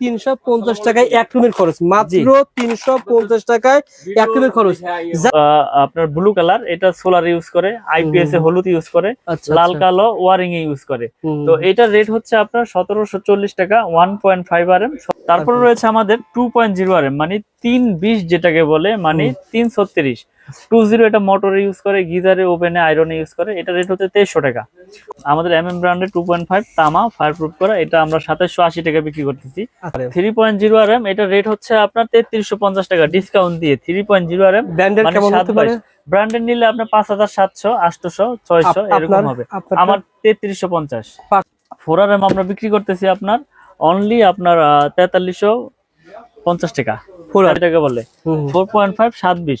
তিনশো পঞ্চাশ টাকায় এক রুমের খরচ। মাত্র তিনশো পঞ্চাশ টাকায় এক রুমের খরচ। আহ, আপনার ব্লু কালার এটা সোলার ইউজ করে আইপিএস এ হলুদ ইউজ করে আচ্ছা লাল আচ্ছা। কালো ওয়ারিং এ ইউজ করে। তো এটার রেট হচ্ছে আপনার সতেরোশো চল্লিশ টাকা one point five R M তারপরে। রয়েছে আমাদের two point zero R M মানে তিন বিশ যেটাকে বলে মানে তিন ছত্রিশ টু জিরো এটা মোটরে ইউজ করে গিজারে ওভেনে আয়রনে ইউজ করে। এটা রেট হচ্ছে তেইশশো টাকা। আমাদের এম এম ব্র্যান্ডের টু পয়েন্ট ফাইভ তামা ফায়ার প্রুফ করা। এটা আমরা সাতাশশো আশি টাকা বিক্রি করতেছি। Three point zero R M এটা রেট হচ্ছে আপনার তেত্রিশশো পঞ্চাশ টাকা ডিসকাউন্ট দিয়ে। Three point zero R M ব্র্যান্ডের নিলে আপনার পাঁচ হাজার সাতশো আটশোশো ছয়শো এরকম হবে। আমার তেত্রিশশো পঞ্চাশ। ফোর আর এম আমরা বিক্রি করতেছি আপনার অনলি আপনার তেতাল্লিশশো পঞ্চাশ টাকা। ফোর টাকা বলে। ফোর পয়েন্ট ফাইভ সাত বিশ।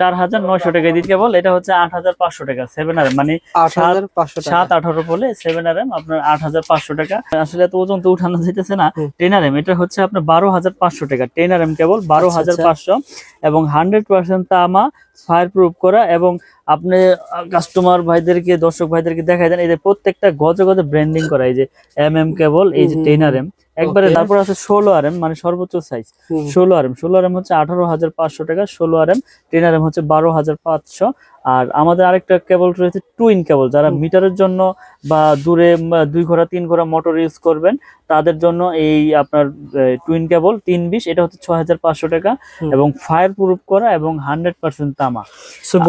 চার হাজার নয়শো টাকা দিতে কেবল এটা হচ্ছে আট হাজার পাঁচশো টাকা সেভেন আর মানে হাজার। সাত আঠারো বলে সেভেন আর এম আপনার আট হাজার পাঁচশো টাকা আসলে এত ওজন তো উঠানো যাইতেছে না। টেন আর এম এটা হচ্ছে আপনার বারো হাজার পাঁচশো টাকা টেন আর এম কেবল বারো আচ্ছা, হাজার আচ্ছা। পাঁচশো এবং হান্ড্রেড পার্সেন্ট তামা ফায়ার প্রুফ করা এবং আপনি কাস্টমার ভাইদেরকে দর্শক ভাইদেরকে দেখাই দেন এই যে প্রত্যেকটা গজে গজে ব্র্যান্ডিং করা এই যে এম এম কেবল এই যে টেন আর এম একবারে. তারপর আছে ষোলো আর এম মানে সর্বোচ্চ সাইজ ষোলো আর এম ষোলো আর এম হচ্ছে আঠারো হাজার পাঁচশো টাকা ষোলো R M ten R M হচ্ছে বারো হাজার পাঁচশো। আর আমাদের আরেকটা কেবল রয়েছে টুইন কেবল যারা মিটারের জন্য বা দূরে দুই ঘোড়া তিন ঘোড়া মোটর ইউজ করবেন তাদের জন্য এই আপনার টুইন কেবল তিন বিশ এটা হচ্ছে ছয় হাজার পাঁচশো টাকা এবং ফায়ার প্রুফ করা এবং হান্ড্রেড পার্সেন্ট তামা।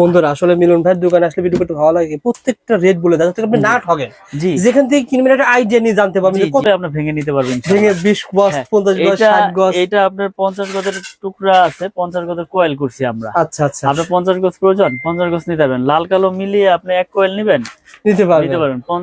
বন্ধুরা আসলে মিলন ভাইয়ের দোকানে আসলে ভিডিও করতে ভালো লাগে প্রত্যেকটা রেট বলে দেয় আপনি না ঠকেন জি। যেখান থেকে কিনবেন একটা আইডিয়া নিয়ে জানতে পারবেন কত আপনি ভেঙে নিতে পারবেন ভেঙে বিশ গজ হ্যাঁ, পঞ্চাশ গজ ষাট গজ। এটা আপনার পঞ্চাশ গজের টুকরা আছে পঞ্চাশ গজের কোয়েল করছি আমরা। আচ্ছা আচ্ছা। আপনার পঞ্চাশ গজ প্রয়োজন পঞ্চাশ গজ নিতে পারবেন। লাল কালো মিলিয়ে আপনি এক কোয়েল নিবেন? নিতে পারবেন। নিতে পারবেন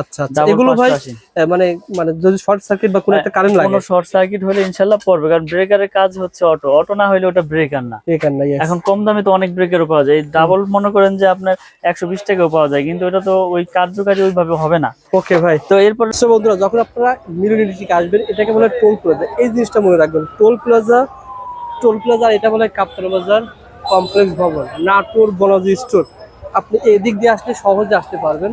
আচ্ছা আচ্ছা। এগুলো ভাই মানে মানে যদি শর্ট সার্কিট বা কোনো একটা কারেন্ট লাগে। কোনো শর্ট সার্কিট হলে ইনশাল্লাহ পড়বে কারণ ব্রেকারের কাজ হচ্ছে অটো অটো না হলে ওটা ব্রেকার না। এখান কম দামে তো অনেক ব্রেকারও পাওয়া যায়। ডাবল মনে করেন যে আপনার একশো বিশ টাকাও পাওয়া যায় কিন্তু এটা তো ওই কার্যকারী ওইভাবে হবে না। ওকে ভাই। তো এরপর বন্ধুরা যখন আপনারা মিরর ইলেকট্রিক আসবেন এটাকে বলে টোল প্লাজা এই জিনিসটা মনে রাখবেন টোল প্লাজা টোল প্লাজা এটা বলে কাপ্তান বাজার কমপ্লেক্স ভবন নাটোর বনাজি স্টোর আপনি এদিক দিয়ে আসলে সহজে আসতে পারবেন।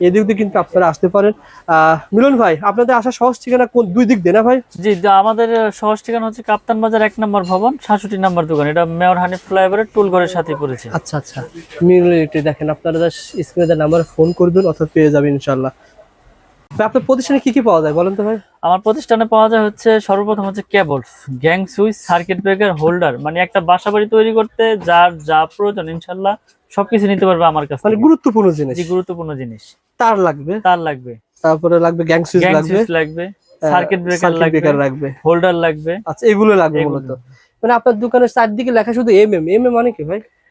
এদিক দিয়ে কিন্তু আপনারা আসতে পারেন। আহ, মিলন ভাই আপনাদের আসা সহজ ঠিকানা কোন দুই দিক দিয়ে না ভাই? জি আমাদের সহজ ঠিকানা হচ্ছে কাপ্তান বাজার এক নম্বর ভবন সাতষট্টি নম্বর দোকান। এটা মেয়র হানিফ ফ্লাইওভারের টুল ঘরের সাথে পড়েছে। আচ্ছা আচ্ছা। মিলন ইলেকট্রিক দেখেন আপনারা স্ক্রিনে নাম্বার ফোন করবেন অথবা পেয়ে যাবেন ইনশাল্লাহ আপনার প্রতিষ্ঠানে কি কি পাওয়া যায় বলেন তো ভাই? আমার প্রতিষ্ঠানে পাওয়া যায় হচ্ছে সর্বপ্রথম হচ্ছে cables gang switch circuit breaker holder মানে একটা বাসা বাড়ি তৈরি করতে যার যা প্রয়োজন ইনশাল্লাহ সবকিছু নিতে পারবে আমার কাছে মানে গুরুত্বপূর্ণ জিনিস। জি গুরুত্বপূর্ণ জিনিস। তার লাগবে। তার লাগবে। তারপরে লাগবে গ্যাং সুইচ লাগবে। সার্কিট ব্রেকার লাগবে লাগবে। হোল্ডার লাগবে। আচ্ছা এগুলো লাগবে। মূলত। মানে আপনার দোকানের চারদিকে লেখা শুধু এম এম এম এম মানে কি ভাই?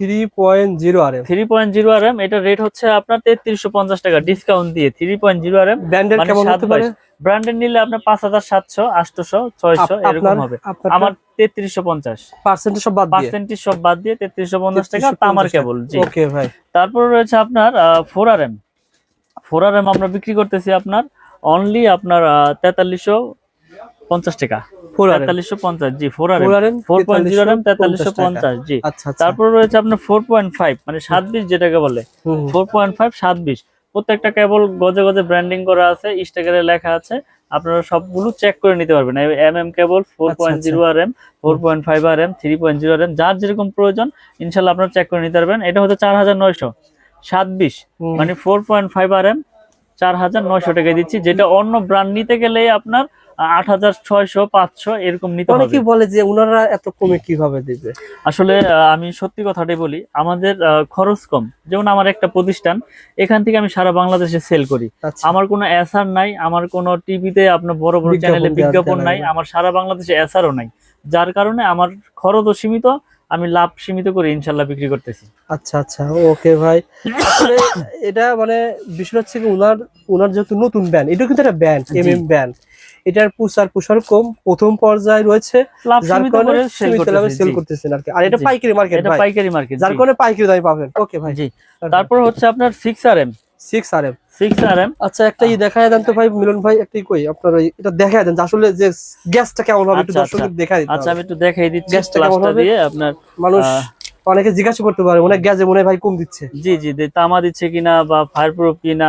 three point zero R M three point zero R M rate হচ্ছে আপনার তেত্রিশশো পঞ্চাশ টাকা ডিসকাউন্ট দিয়ে three point zero R M ব্র্যান্ডের কেমন হতে পারে? ব্র্যান্ডের নিলে আপনার পাঁচ হাজার সাতশো আটশোশো ছয়শো এরকম হবে। আমার তেত্রিশশো পঞ্চাশ। পার্সেন্টেজ সব বাদ পার্সেন্টেজ সব বাদ দিয়ে তেত্রিশশো পঞ্চাশ টাকা 3350 তামার কেবল জি। ওকে ভাই। তারপর রয়েছে আপনার four R M four R M আমরা বিক্রি করতেছি আপনার অনলি আপনার তেতাল্লিশশো পঞ্চাশ টাকা। তেতাল্লিশশো পঞ্চাশ জি four R four M R M four point zero R M তেতাল্লিশশো পঞ্চাশ জি। আচ্ছা আচ্ছা। রয়েছে আপনার ফোর পয়েন্ট ফাইভ মানে সাত বিশ যেটাকে বলে। হুম, হুম। ফোর পয়েন্ট ফাইভ সাত বিশ প্রত্যেকটা কেবল গজে গজে ব্র্যান্ডিং করা আছে স্টিকারে লেখা আছে। আপনারা সবগুলো চেক করে নিতে পারবেন। M M cable four point. Zero R M four point five R M three point zero R M যার যেরকম প্রয়োজন ইনশাল্লাহ আপনারা চেক করে নিতে পারবেন। এটা হচ্ছে চার হাজার নয়শো। সাত বিশ মানে four point five R M চার হাজার নয়শো টাকা দিচ্ছি যেটা অন্য ব্র্যান্ড নিতে গেলে আপনার আট হাজার ছয়শো পাঁচশো এরকম নিতে হবে। অনেকেই বলে যে ওনারা এত কমে কীভাবে দিবে? আসলে আহ, আমি সত্যি কথাটাই বলি আমাদের খরচ কম। যেমন আমার একটা প্রতিষ্ঠান এখান থেকে আমি সারা বাংলাদেশে সেল করি। আচ্ছা। আমার কোনো এসআর নাই আমার কোনো টিভিতে আপনার বড় বড় বিজ্ঞাপন চ্যানেলে বিজ্ঞাপন নাই। আমার সারা বাংলাদেশে এসআরও নাই। যার কারণে আমার খরচও সীমিত আমি লাভ সীমিত করে ইনশাল্লাহ বিক্রি করতেছি। আচ্ছা আচ্ছা ওকে ভাই। এটা মানে বিষয় হচ্ছে কি যেহেতু নতুন ব্যান্ড এটা কিন্তু একটা ব্যান্ড জি। এম এম ব্যান্ড এটার প্রচার প্রসার কম প্রথম পর্যায়ে রয়েছে যার কারণে সেল। করতেছেন আর কি। আর এটা পাইকারি মার্কেট এটা পাইকারি মার্কেট যার কারণে পাইকারি দামে পাবেন। ওকে ভাই। জি। তারপর হচ্ছে আপনার আচ্ছা একটা ই দেখায় দেন তো ভাই মিলন ভাই একটাই কই? আপনার ওই এটা দেখায় দেন আসলে যে গ্যাসটা কেমন হবে একটু আচ্ছা, দর্শকদের দেখায় দিতে আচ্ছা আমি একটু দেখাই দিচ্ছি গ্যাসটা কেমন হবে? দিয়ে আপনার মানুষ অনেকে জিজ্ঞাসা করতে পারে অনেক গ্যাসে মনে হয় ভাই কম দিচ্ছে। জি জি তামা দিচ্ছে কিনা বা ফায়ার প্রুফ কিনা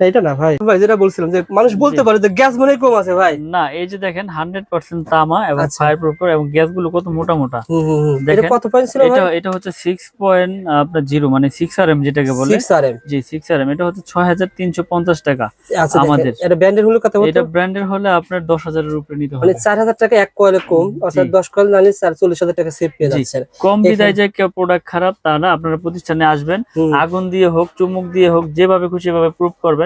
এটা না ভাই। ভাই যেটা বলছিলাম যে মানুষ বলতে পারে যে গ্যাস মনে কম আছে ভাই। না এই যে দেখেন হান্ড্রেড পার্সেন্ট তামা এবং। ফায়ার প্রুফ এবং গ্যাসগুলো কত মোটা মোটা। হুম হুম হুম। এটা কত পয়েন্ট ছিল এটা এটা হচ্ছে সিক্স আপনার জিরো মানে সিক্স আর যেটাকে বলে। 6 RM জি সিক্স আর এটা হচ্ছে ছয় হাজার তিনশো পঞ্চাশ টাকা আমাদের। আমাদের। এটা ব্র্যান্ডের হলো কত এটা ব্র্যান্ডের হলে আপনার দশ হাজারের উপরে নিতে মানে হবে। 4000 টাকা এক কয়েলে কম অর্থাৎ 10 কয়েল নালে 44000 টাকা সেভ পেয়ে কম বিদায় যে কেউ প্রোডাক্ট খারাপ তা না আপনারা প্রতিষ্ঠানে আসবেন। আগুন দিয়ে হোক চুমুক দিয়ে হোক যেভাবে খুশি ভাবে প্রুফ করবেন।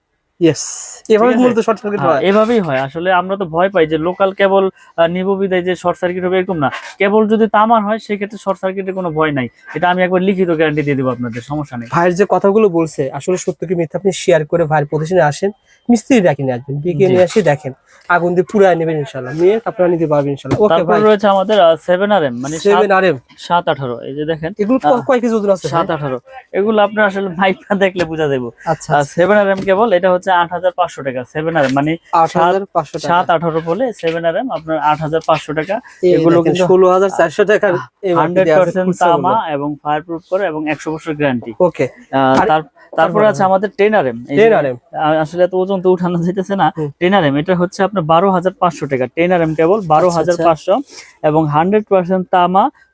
ইয়েস এভাবে মূলত শর্ট সার্কিট হ্যাঁ, হয়। এভাবেই হয়। আসলে আমরা তো ভয় পাই যে লোকাল কেবল নিব বিদায় যে শর্ট সার্কিট হবে এরকম না। কেবল যদি তামার হয় সেক্ষেত্রে শর্ট সার্কিটের কোনো ভয় নাই। এটা আমি একবার লিখিত গ্যারান্টি দিয়ে দেবো আপনাদের সমস্যা নেই। ভাইয়ের যে কথাগুলো বলছে আসলে সত্য কি মিথ্যা আপনি শেয়ার করে ভাইয়ের প্রতিষ্ঠানে আসেন মিস্ত্রি ডাকি নিয়ে আসবেন ডেকে নিয়ে আসি দেখেন। আগুন দিয়ে পুরাই নেবেন ইনশাল্লাহ নিয়ে আপনারা নিতে পারবেন ইনশাল্লাহ ওকে ভাই রয়েছে আমাদের মানে এই যে দেখেন। এগুলো কয় কেজি ওজন আছে সাত আঠারো। এগুলো আপনার আসলে মাইকটা দেখলে বোঝা যাব আচ্ছা সেভেন আর এম কেবল এটা হচ্ছে আট হাজার পাঁচশো টাকা সেভেন আর মানে হাজার টাকা। সাত আঠারো বলে সেভেন আর এম আপনার আট হাজার পাঁচশো টাকা। এগুলো কিন্তু ষোলো হাজার চারশো টাকার হান্ড্রেড পার্সেন্ট তামা এবং ফায়ার প্রুফ করে এবং একশো বছর গ্যারান্টি ওকে তারপরে আছে আমাদের টেন আর এম আর আসলে এত ওজন তো উঠানো যেতেছে না। হুম। টেন আর এম এটা হচ্ছে আপনার বারো হাজার পাঁচশো টাকা। টেন আর এম কেবল বারো আচ্ছা, হাজার আচ্ছা। পাঁচশো এবং হান্ড্রেড পার্সেন্ট তামা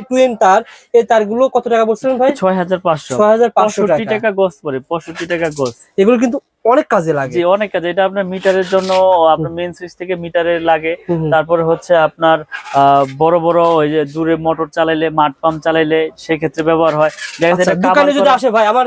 টুয়েন তার এই তারগুলো কত টাকা বলছিলেন ভাই? ছয় হাজার পাঁচশো। ছয় হাজার পাঁচশো পঁয়ষট্টি টাকা। গোস গজ পড়ে পঁয়ষট্টি টাকা গজ এগুলো কিন্তু অনেক কাজে লাগে। অনেক কাজে। এটা আপনার মিটারের জন্য আপনার মেন সুইচ থেকে মিটারে লাগে। তারপরে হচ্ছে আপনার আহ, বড় বড় ওই যে দূরে মোটর চালাইলে মাঠ পাম্প চালাইলে সেক্ষেত্রে ব্যবহার হয়। দেখা যাচ্ছে দোকানে যদি আসে ভাই আমার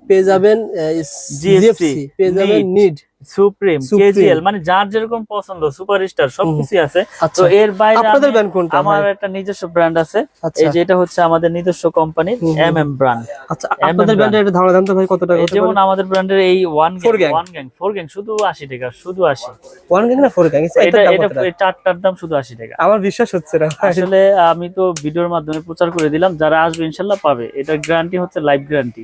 পেয়ে যাবেন জিএফসি পেয়ে যাবেন নিড সুপ্রিম কেজিএল মানে যার যেরকম পছন্দ সুপারস্টার সবকিছু আছে। তো আচ্ছা এর বাইরে আপনাদের আমি- কোনটা? আমার একটা নিজস্ব ব্র্যান্ড আছে। আচ্ছা। এই যে হচ্ছে আমাদের নিজস্ব ব্র্যান্ড আচ্ছা আপনাদের brand। ব্যান্ডের ধারণা দাম তো ভাই কত টাকা যেমন আমাদের ব্র্যান্ডের এই one gang one gang four gang শুধু আশি টাকা শুধু আশি। ওয়ান গ্যাং না ফোর গ্যাং এটা এটা চারটার দাম শুধু আশি টাকা। আমার বিশ্বাস হচ্ছে না আসলে আমি তো ভিডিওর মাধ্যমে প্রচার করে দিলাম যারা আসবে ইনশাল্লাহ পাবে। এটা গ্যারান্টি হচ্ছে লাইফ গ্যারান্টি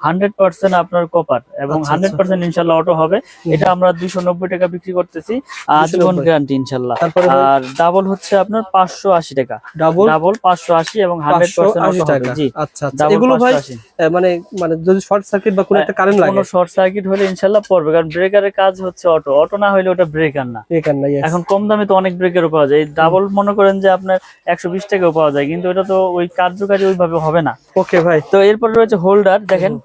হান্ড্রেড পার্সেন্ট আপনার কপার এবং আচ্ছা, হান্ড্রেড পার্সেন্ট ইনশাল্লাহ অটো হবে। এটা আমরা দুইশো নব্বই টাকা বিক্রি করতেছি আজীবন 290 গ্যারান্টি ইনশাল্লাহ। আর ডাবল হচ্ছে আপনার পাঁচশো আশি টাকা। ডাবল ডাবল পাঁচশো আশি এবং হান্ড্রেড পার্সেন্ট অটো হবে। টাকা। জি আচ্ছা আচ্ছা। এগুলো ভাই মানে মানে যদি শর্ট সার্কিট বা কোনো একটা কারেন্ট লাগে? কোনো শর্ট সার্কিট হলে ইনশাল্লাহ পড়বে কারণ ব্রেকারের কাজ হচ্ছে অটো অটো না হলে ওটা ব্রেকার না। এখান কম দামে তো অনেক ব্রেকারও পাওয়া যায়। ডাবল মনে করেন যে আপনার একশো বিশ টাকাও পাওয়া যায় কিন্তু এটা তো ওই কার্যকারী ওইভাবে হবে না। ওকে ভাই। তো এরপরে রয়েছে হোল্ডার দেখেন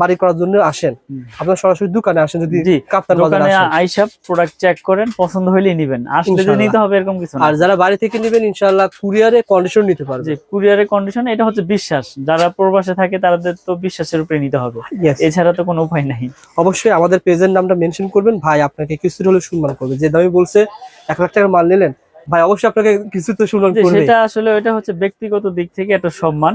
বাড়ি করার জন্য আসেন। আপনার সরাসরি দোকানে আসেন যদি কাপ্তান দোকানে আইসা প্রোডাক্ট চেক করেন পছন্দ হইলেই নিবেন। আসলে যে নিতে হবে এরকম কিছু না। আর যারা বাড়ি থেকে নেবেন ইনশাআল্লাহ কুরিয়ারে কন্ডিশন নিতে পারবে। যে কুরিয়ারের কন্ডিশন এটা হচ্ছে বিশ্বাস। যারা প্রবাসে থাকে তাদের তো বিশ্বাসের উপরে নিতে হবে। এছাড়া তো কোনো উপায় নাই। অবশ্যই আমাদের পেজের নামটা মেনশন করবেন। ভাই আপনাকে কিছু হলে সম্মান করবে। যে দামি বলছে এক লাখ টাকার মাল নিলেন ভাই অবশ্যই আপনাকে কিছু তো সম্মান করবে সেটা আসলে এটা হচ্ছে ব্যক্তিগত দিক থেকে একটা সম্মান।